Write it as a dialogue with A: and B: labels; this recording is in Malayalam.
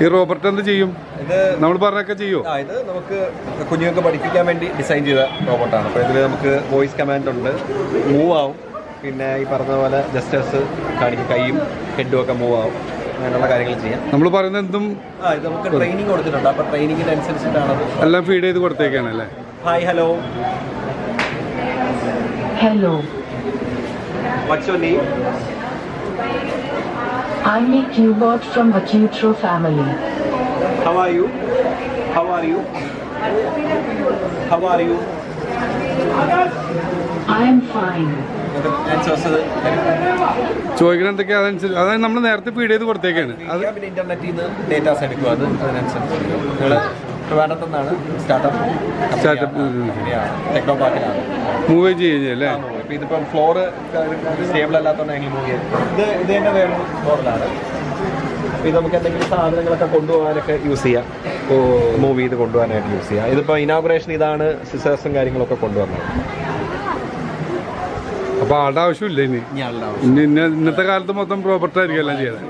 A: ഈ റോബർട്ട് എന്ത് ചെയ്യും?
B: ഇത്
A: നമ്മൾ പറഞ്ഞൊക്കെ ചെയ്യും?
B: ആ ഇത് നമുക്ക് കുഞ്ഞുങ്ങൾക്ക് പഠിപ്പിക്കാൻ വേണ്ടി ഡിസൈൻ ചെയ്ത റോബോട്ടാണ്. അപ്പോൾ ഇതിൽ നമുക്ക് വോയിസ് കമാൻഡ് ഉണ്ട്. മൂവ് ആവും. പിന്നെ ഈ പറഞ്ഞ പോലെ ജസ്റ്റേഴ്സ് കാണിക്കും കൈയും ഹെഡും ഒക്കെ മൂവ് ആവും. അങ്ങനെയുള്ള കാര്യങ്ങൾ ചെയ്യാം.
A: നമ്മൾ പറയുന്ന എന്തും
B: ആ ഇത് നമുക്ക് ട്രെയിനിങ് കൊടുത്തിട്ടുണ്ട്. അപ്പോൾ ട്രെയിനിങ്ങിന് അനുസരിച്ചിട്ടാണ്
A: എല്ലാം ഫീഡ് ചെയ്ത് കൊടുത്തേക്കാണ് അല്ലേ?
B: Hi hello
C: hello
B: what's your name
C: I'm a Qbot from Acutro family.
B: How are you? How are you? How are you?
C: I am fine.
A: ചോദിക്കണ എന്തൊക്കെയാ അതനുസരിച്ച് അതായത് നമ്മൾ നേരത്തെ ഫീഡ് ചെയ്ത് കൊടുത്തേക്കാണ് അത്
B: പിന്നെ ഇന്റർനെറ്റിൽ നിന്ന് ഡേറ്റാസ് എടുക്കുക അത് അതിനനുസരിച്ച് നിങ്ങൾ ട്രിവാൻഡ്രത്തു നിന്നാണ് സ്റ്റാർട്ടപ്പ്
A: Startup,
B: ടെക്നോ പാർക്കിലാണ്
A: മൂവ് ചെയ്യുക അല്ലേ
B: ഇപ്പൊ ഇതിപ്പം ഫ്ലോർ സ്റ്റേബിൾ അല്ലാത്തതുകൊണ്ട് ഞങ്ങൾ മൂവ് ചെയ്യുന്നത് ഇത് ഇത് തന്നെ വേണം. ഫ്ലോറിലാണ് അപ്പോൾ ഇത് നമുക്ക് എന്തെങ്കിലും സാധനങ്ങളൊക്കെ കൊണ്ടുപോകാനൊക്കെ യൂസ് ചെയ്യാം.
A: ഓ
B: മൂവ് ചെയ്ത് കൊണ്ടുപോകാനായിട്ട് യൂസ് ചെയ്യാം. ഇതിപ്പോൾ ഇനാഗുറേഷൻ ഇതാണ് സിസേഴ്സും കാര്യങ്ങളൊക്കെ കൊണ്ടുവന്നത്.
A: അപ്പോൾ ആളുടെ ആവശ്യമില്ല ഇനി? ഇനി ഇന്നത്തെ കാലത്ത് മൊത്തം പ്രോപ്പർട്ടി ആയിരിക്കും എല്ലാം ചെയ്യണത്